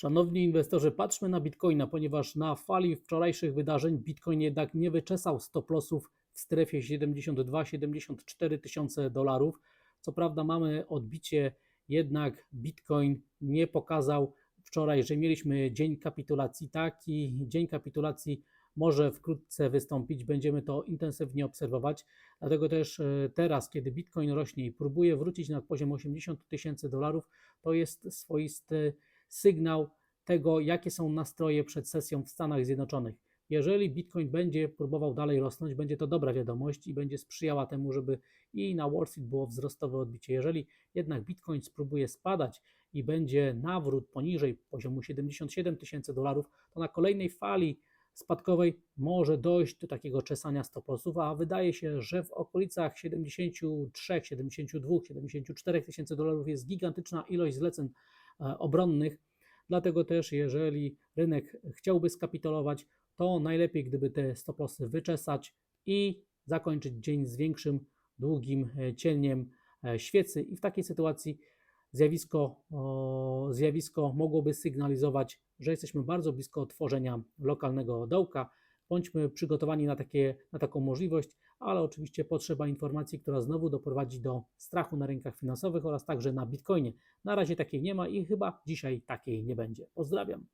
Szanowni inwestorzy, patrzmy na Bitcoina, ponieważ na fali wczorajszych wydarzeń Bitcoin jednak nie wyczesał stop lossów w strefie 72-74 tysiące dolarów. Co prawda mamy odbicie, jednak Bitcoin nie pokazał wczoraj, że mieliśmy dzień kapitulacji. Taki dzień kapitulacji może wkrótce wystąpić, będziemy to intensywnie obserwować. Dlatego też e, teraz, kiedy Bitcoin rośnie i próbuje wrócić na poziom 80 tysięcy dolarów, to jest swoisty sygnał tego, jakie są nastroje przed sesją w Stanach Zjednoczonych. Jeżeli Bitcoin będzie próbował dalej rosnąć, będzie to dobra wiadomość i będzie sprzyjała temu, żeby i na Wall Street było wzrostowe odbicie. Jeżeli jednak Bitcoin spróbuje spadać i będzie nawrót poniżej poziomu 77 tysięcy dolarów, to na kolejnej fali spadkowej może dojść do takiego czesania stop lossów, a wydaje się, że w okolicach 73, 72, 74 tysięcy dolarów jest gigantyczna ilość zleceń obronnych. Dlatego też, jeżeli rynek chciałby skapitulować, to najlepiej, gdyby te stop lossy wyczesać i zakończyć dzień z większym, długim e, cieniem e, świecy. I w takiej sytuacji zjawisko, zjawisko mogłoby sygnalizować, że jesteśmy bardzo blisko tworzenia lokalnego dołka. Bądźmy przygotowani na, takie, na taką możliwość, ale oczywiście potrzeba informacji, która znowu doprowadzi do strachu na rynkach finansowych oraz także na Bitcoinie. Na razie takiej nie ma i chyba dzisiaj takiej nie będzie. Pozdrawiam.